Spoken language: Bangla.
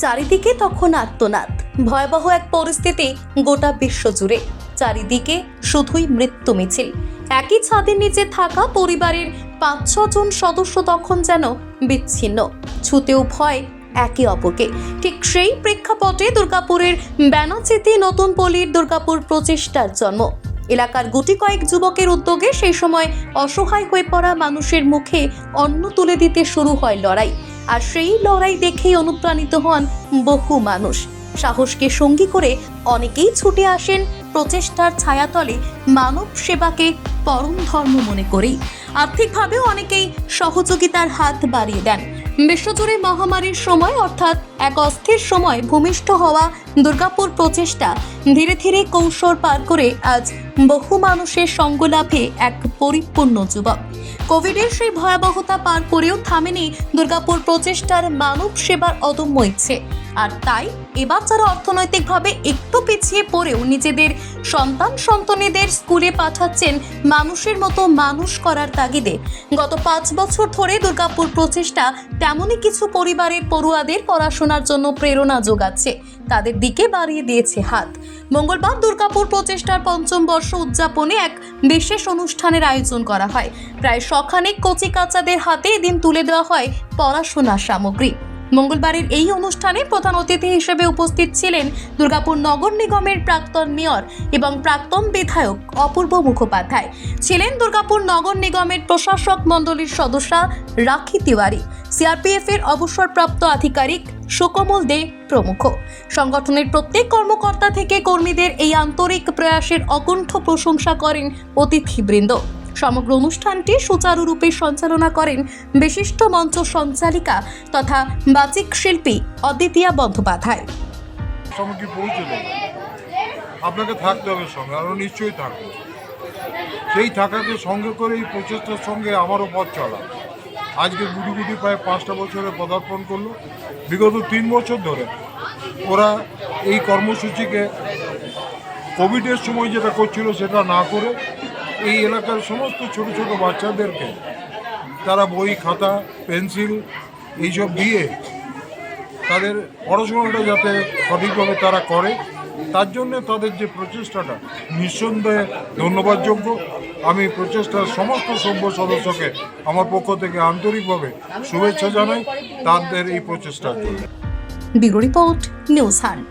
চারিদিকে তখন আত্মনাদ ভয়াবহ এক পরিস্থিতি গোটা বিশ্ব জুড়ে। চারিদিকে শুধুই মৃত্যু মিছিল। একই ছাদের নিচে থাকা পরিবারের পাঁচ ছজন সদস্য তখন যেন বিচ্ছিন্ন। ছুতেও ভয় একে অপরকে। ঠিক সেই প্রেক্ষাপটে দুর্গাপুরের ব্যানাচিতে নতুন পল্লীর দুর্গাপুর প্রচেষ্টার জন্ম। এলাকার গুটি কয়েক যুবকের উদ্যোগে সেই সময় অসহায় হয়ে পড়া মানুষের মুখে অন্ন তুলে দিতে শুরু হয় লড়াই। আর সেই লড়াই দেখেই অনুপ্রাণিত হন বহু মানুষ। সাহসকে সঙ্গী করে অনেকেই ছুটে আসেন প্রচেষ্টার ছায়াতলে মানব সেবাকে পরম ধর্ম মনে করেই। আর্থিকভাবেও অনেকেই সহযোগিতার হাত বাড়িয়ে দেন। বিশ্বজুড়ে মহামারীর সময় অর্থাৎ এক অস্থির সময় ভূমিষ্ঠ হওয়া দুর্গাপুর প্রচেষ্টা ধীরে ধীরে কৌশল পার করে আজ বহু মানুষের সঙ্গ লাভে এক পরিপূর্ণ যুবক। কোভিডের সেই ভয়াবহতা পার করেও থামেনি দুর্গাপুর প্রচেষ্টার মানব সেবার অদম্য ইচ্ছে। আর তাই এবার যারা অর্থনৈতিকভাবে একটু পিছিয়ে পড়েও নিজেদের সন্তান সন্তানীদের স্কুলে পাঠাচ্ছেন মানুষের মতো মানুষ করার তাগিদে, গত পাঁচ বছর ধরে দুর্গাপুর প্রচেষ্টা তেমনই কিছু পরিবারের পড়ুয়াদের পড়াশোনার জন্য প্রেরণা যোগাচ্ছে। তাদের দিকে বাড়িয়ে দিয়েছে হাত। মঙ্গলবার দুর্গাপুর প্রচেষ্টার পঞ্চম বর্ষ উদযাপনে এক বিশেষ অনুষ্ঠানের আয়োজন করা হয়। প্রায় শখানেক কচি কাচাদের হাতে এদিন তুলে দেওয়া হয় পড়াশোনার সামগ্রী। মঙ্গলবারের এই অনুষ্ঠানে প্রধান অতিথি হিসেবে উপস্থিত ছিলেন দুর্গাপুর নগর নিগমের প্রাক্তন মেয়র এবং প্রাক্তন বিধায়ক অপূর্ব মুখোপাধ্যায়। ছিলেন দুর্গাপুর নগর নিগমের প্রশাসক মণ্ডলীর সদস্যা রাখি তিওয়ারি। সিআরপিএফ এর অবসরপ্রাপ্ত আধিকারিক সুকমল দে প্রমুখ। সংগঠনের প্রত্যেক কর্মকর্তা থেকে কর্মীদের এই আন্তরিক প্রয়াসের অকুণ্ঠ প্রশংসা করেন অতিথিবৃন্দ। সমগ্র অনুষ্ঠানটি সুচারুরূপে সঞ্চালনা করেন বিশিষ্ট মঞ্চ সঞ্চালিকা তথা বাচিক শিল্পী অদ্বিতীয়া বন্দ্যোপাধ্যায়। আপনাকে থাকতে হবে সঙ্গে আরও নিশ্চয়ই থাকবে। সেই থাকাকে সঙ্গে করে এই প্রচেষ্টার সঙ্গে আমারও পথ চলা। আজকে গুটি গুটি প্রায় পাঁচটা বছরে পদার্পণ করল। বিগত তিন বছর ধরে ওরা এই কর্মসূচিকে কোভিডের সময় যেটা করছিল সেটা না করে এই এলাকার সমস্ত ছোট ছোট বাচ্চাদেরকে তারা বই, খাতা, পেন্সিল এইসব দিয়ে তাদের পড়াশোনাটা যাতে সঠিকভাবে তারা করে। তার জন্য তাদের যে প্রচেষ্টাটা, নিঃসন্দেহে ধন্যবাদযোগ্য। আমি প্রচেষ্টার সমস্ত সভ্য সদস্যকে আমার পক্ষ থেকে আন্তরিকভাবে শুভেচ্ছা জানাই তাদের এই প্রচেষ্টার জন্য। Report, News Hunt.